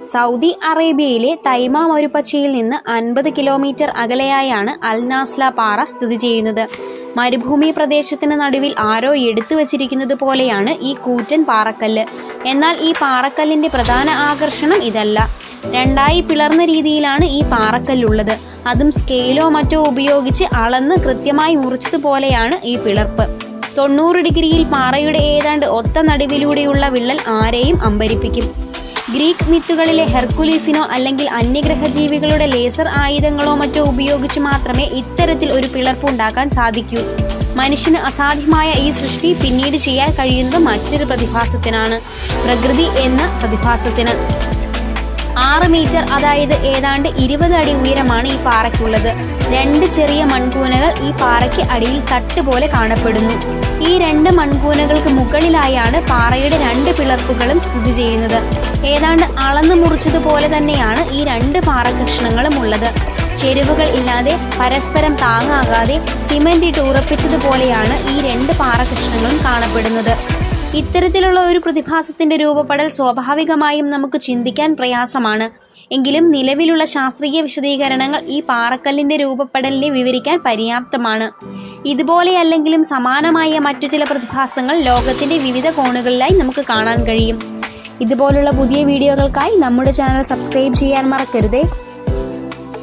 Saudi അറേബ്യയിലെ തൈമ മരുപ്പച്ചയിൽ നിന്ന് അൻപത് കിലോമീറ്റർ അകലെയായാണ് അൽനാസ്ല പാറ സ്ഥിതി ചെയ്യുന്നത്. മരുഭൂമി പ്രദേശത്തിന് നടുവിൽ ആരോ എടുത്തു വച്ചിരിക്കുന്നത് പോലെയാണ് ഈ കൂറ്റൻ പാറക്കല്ല്. എന്നാൽ ഈ പാറക്കല്ലിന്റെ പ്രധാന ആകർഷണം ഇതല്ല. രണ്ടായി പിളർന്ന രീതിയിലാണ് ഈ പാറക്കല്ലുള്ളത്. അതും സ്കെയിലോ മറ്റോ ഉപയോഗിച്ച് അളന്ന് കൃത്യമായി മുറിച്ചതുപോലെയാണ് ഈ പിളർപ്പ്. തൊണ്ണൂറ് ഡിഗ്രിയിൽ പാറയുടെ ഏതാണ്ട് ഒത്ത നടുവിലൂടെയുള്ള വിള്ളൽ ആരെയും അമ്പരിപ്പിക്കും. ഗ്രീക്ക് മിത്തുകളിലെ ഹെർക്കുലീസിനോ അല്ലെങ്കിൽ അന്യഗ്രഹ ജീവികളുടെ ലേസർ ആയുധങ്ങളോ മറ്റോ ഉപയോഗിച്ച് മാത്രമേ ഇത്തരത്തിൽ ഒരു പിളർപ്പ് ഉണ്ടാക്കാൻ സാധിക്കൂ. മനുഷ്യന് അസാധ്യമായ ഈ സൃഷ്ടി പിന്നീട് ചെയ്യാൻ കഴിയുന്നത് മറ്റൊരു പ്രതിഭാസത്തിനാണ്. പ്രകൃതി എന്ന പ്രതിഭാസത്തിന്. ആറ് മീറ്റർ അതായത് ഏതാണ്ട് ഇരുപത് അടി ഉയരമാണ് ഈ പാറയ്ക്കുള്ളത്. രണ്ട് ചെറിയ മൺകൂനകൾ ഈ പാറയ്ക്ക് അടിയിൽ തട്ട് പോലെ കാണപ്പെടുന്നു. ഈ രണ്ട് മൺകൂനകൾക്ക് മുകളിലായാണ് പാറയുടെ രണ്ട് പിളർപ്പുകളും സ്ഥിതി ചെയ്യുന്നത്. ഏതാണ്ട് അളന്നു മുറിച്ചതുപോലെ തന്നെയാണ് ഈ രണ്ട് പാറകഷ്ണങ്ങളും ഉള്ളത്. ചെരുവുകൾ ഇല്ലാതെ പരസ്പരം താങ്ങാകാതെ സിമെന്റ് ഇട്ട് ഉറപ്പിച്ചതുപോലെയാണ് ഈ രണ്ട് പാറകഷ്ണങ്ങളും കാണപ്പെടുന്നത്. ഇത്തരത്തിലുള്ള ഒരു പ്രതിഭാസത്തിന്റെ രൂപപ്പെടൽ സ്വാഭാവികമായും നമുക്ക് ചിന്തിക്കാൻ പ്രയാസമാണ്. എങ്കിലും നിലവിലുള്ള ശാസ്ത്രീയ വിശദീകരണങ്ങൾ ഈ പാറക്കല്ലിന്റെ രൂപപ്പെടലിനെ വിവരിക്കാൻ പര്യാപ്തമാണ്. ഇതുപോലെയല്ലെങ്കിലും സമാനമായ മറ്റു ചില പ്രതിഭാസങ്ങൾ ലോകത്തിന്റെ വിവിധ കോണുകളിലായി നമുക്ക് കാണാൻ കഴിയും. ഇതുപോലുള്ള പുതിയ വീഡിയോകൾക്കായി നമ്മുടെ ചാനൽ സബ്സ്ക്രൈബ് ചെയ്യാൻ മറക്കരുതേ.